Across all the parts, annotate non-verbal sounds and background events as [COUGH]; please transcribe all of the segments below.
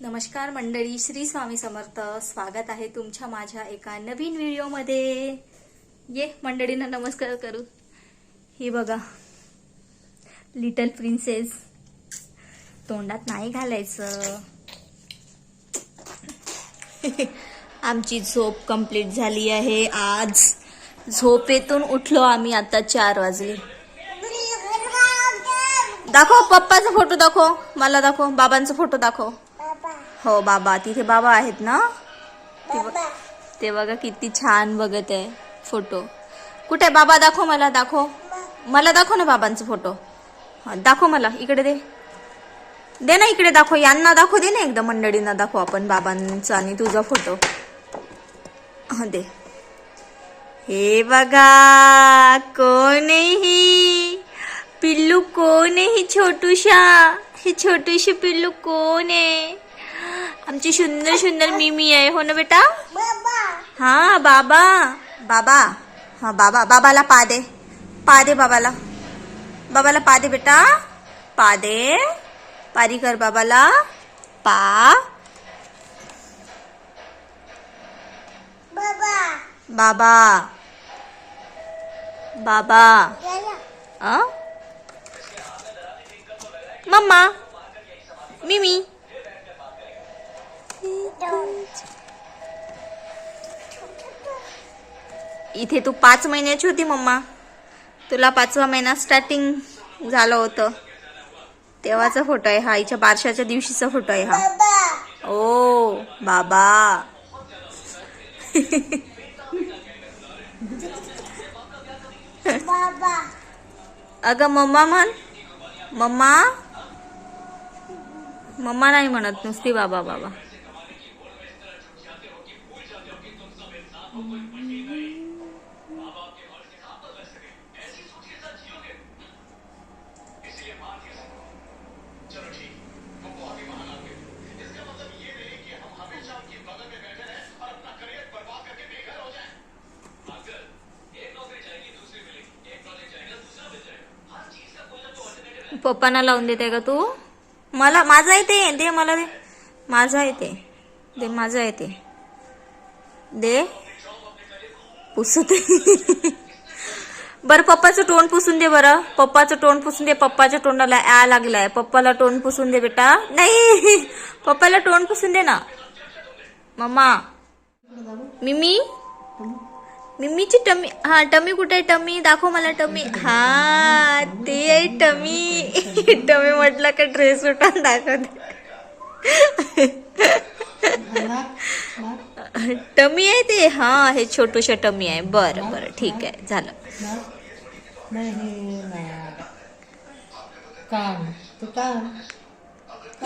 नमस्कार मंडळी श्री स्वामी समर्थ. स्वागत आहे तुमच्या माझ्या एका नवीन व्हिडिओमध्ये. ये मंडळींना नमस्कार करू. हे बघा लिटल प्रिन्सेस तोंडात नाही घालायचं. [LAUGHS] आमची झोप कंप्लीट झाली आहे आज. झोपेतून उठलो आम्ही आता चार वाजले. दाखव पप्पाचा फोटो दाखव. मला दाखव बाबांचा फोटो दाखव. हो बाबा. तिथे बाबा आहेत ना? ते बघा किती छान बघत आहे फोटो. कुठे बाबा दाखव मला दाखव. मला दाखव ना बाबांचा फोटो. हा दाखव मला. इकडे दे. दे ना इकडे दाखव. यांना दाखव दे ना एकदा. मंडळींना दाखव आपण बाबांचा आणि तुझा फोटो. हा दे. हे बघा. कोण आहे ही पिल्लू कोण आहे ही छोटूशा. ही छोटूशी पिल्लू कोण आहे? आमची सुंदर सुंदर मिमी आहे हो ना बेटा? हा बाबा. बाबा. हा बाबा. बाबाला पा दे. पा दे बाबाला. बाबाला पा दे बेटा. पा दे. पारी कर बाबाला. पा. बाबा. बाबा. मम्मा. मिमी. इथे तू पाच महिन्याची होती मम्मा. तुला पाचवा महिना स्टार्टिंग झालं होतं. तेव्हाचा फोटो आहे हा आईच्या बारशाच्या दिवशीचा फोटो आहे हा. ओ बाबा. अगं मम्मा म्हण. मम्मा? मम्मा नाही म्हणत नुसती बाबा बाबा. पप्पांना लावून देते का तू? मला माझा येते दे मला दे. माझा येते दे माझा येते दे. पुसते. बरं पप्पाचं तोंड पुसून दे बरं. पप्पाचं तोंड पुसून दे. पप्पाच्या तोंडाला आ लागलाय. पप्पाला तोंड पुसून दे बेटा. नाही. पप्पाला तोंड पुसून दे ना. मम्मा. मिमी? मिमीची टमी हा टमी कुठे आहे? टमी दाखव मला टमी. हा ते आहे टमी. टमी म्हटलं का ड्रेस उठून दाखवते टमी आहे ते? हा हे छोटूशा टमी आहे. बरं बरं ठीक आहे. झालं.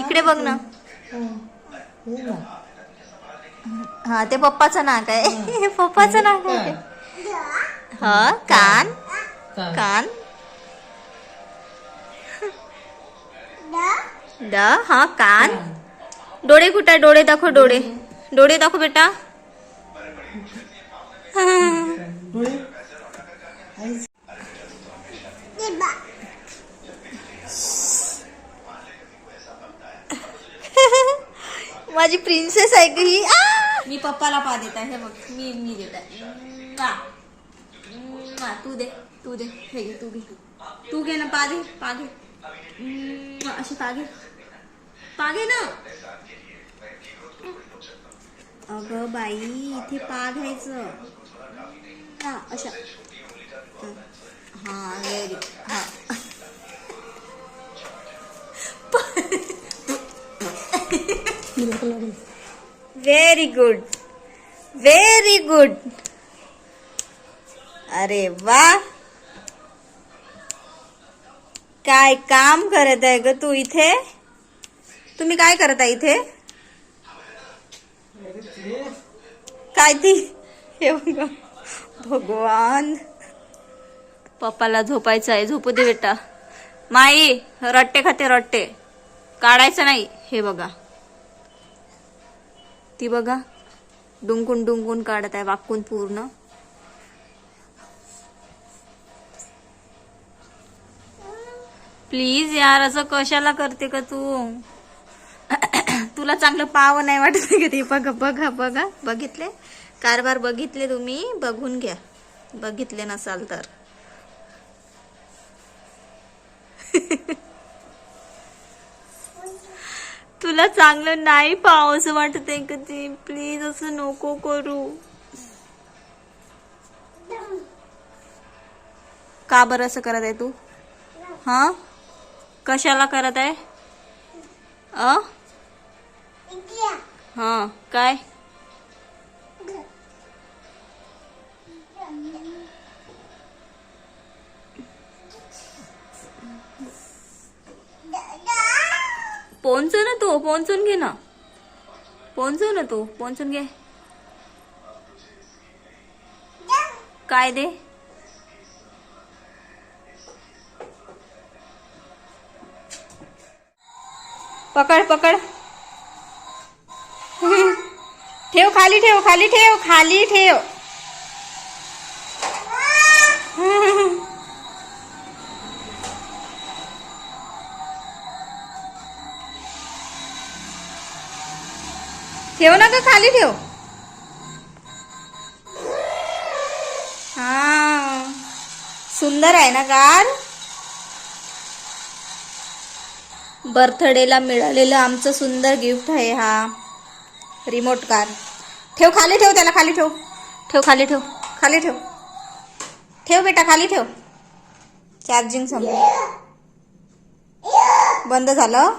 इकडे बघ ना. हं. ते पप्पाचं नाक आहे. पप्पाचं नाक आहे. हा. कान? कान. द? हा कान? डोळे कुठे? डोळे दाखव डोळे. डोळे दाखव बेटा. [LAUGHS] माझी प्रिन्सेस आहे का ही. आ! मी पप्पाला पा देत आहे. हे बघ मी मी देत आहे. तू दे तू दे. हे घे तू घे. तू घे ना पा दे पा घे. अशी पा घे. पा घे ना. अगं बाई इथे पा घ्यायचं. हा अशा. हा व्हेरी गुड व्हेरी गुड अरे वा. काय काम करत आहे ग तू इथे? तुम्ही काय करत आहे इथे? काय ती? हे बघा. भगवान. पप्पाला झोपायचं आहे. झोपू दे बेटा. माई रट्टे खाते रट्टे. काढायचं नाही. हे बघा. ती बघा. डुंकून डुंकून काढत आहे वाकून पूर्ण. प्लीज यार असं कशाला करते का तू? तुला चांगलं पाव नाही वाटत का ते? बघा बघा बघा. बघितले? कारभार बघितले तुम्ही? बघून घ्या. बघितले नसाल तर. [LAUGHS] तुला चांगलं नाही पाहावं असं वाटत आहे का ते? प्लीज असं नको करू. का बरं असं करत आहे तू? हा? कशाला करत आहे? अ? हा काय? पोंचू ना तू, पोंचून घे ना। पोंचू ना तू, पोंचून घे काय दे पकड पकड। [LAUGHS] ठेव खाली ठेव खाली ठेव खाली, ठेव। ठेव ना का खाली ठेव. हा. सुंदर आहे ना कार बर्थडेला मिळालेलं आमचं सुंदर गिफ्ट आहे हा. रिमोट कार ठेव खाली ठेव त्याला खाली ठेव. ठेव खाली ठेव. खाली ठेव. ठेव बेटा खाली ठेव. चार्जिंग संपलं. बंद झालं.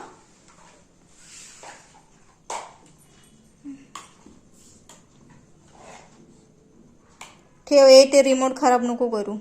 ठेव ये ते रिमोट खराब नको करू